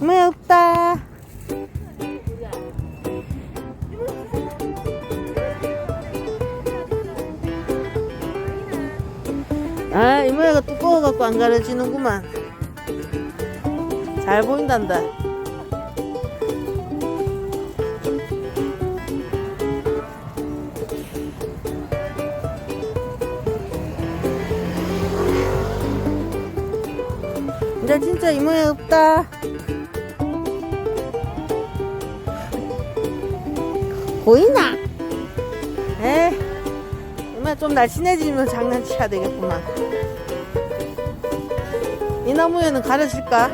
이모야 없다. 아, 이모야가 두꺼워갖고 안 가려지는구만. 잘 보인단다. 이제 진짜 이모야 없다. 보이나? 에, 이모야 좀 날씬해지면 장난쳐야 되겠구만. 이 나무에는 가려질까?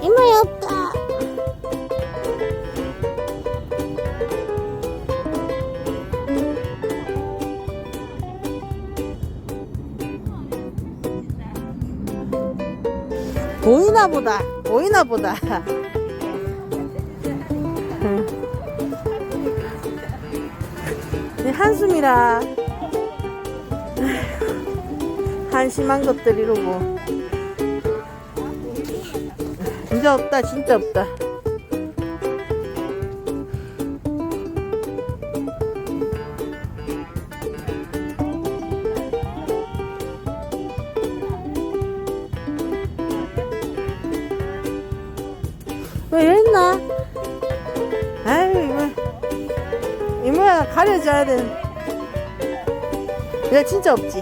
이모야 없다. 보이나 보다. 보이나 보다. 네, 한숨이라. 한심한 것들 이러고. 진짜 없다, 진짜 없다. 왜 이랬나? 아유, 이모. 이모야 가려져야 되는. 야, 진짜 없지.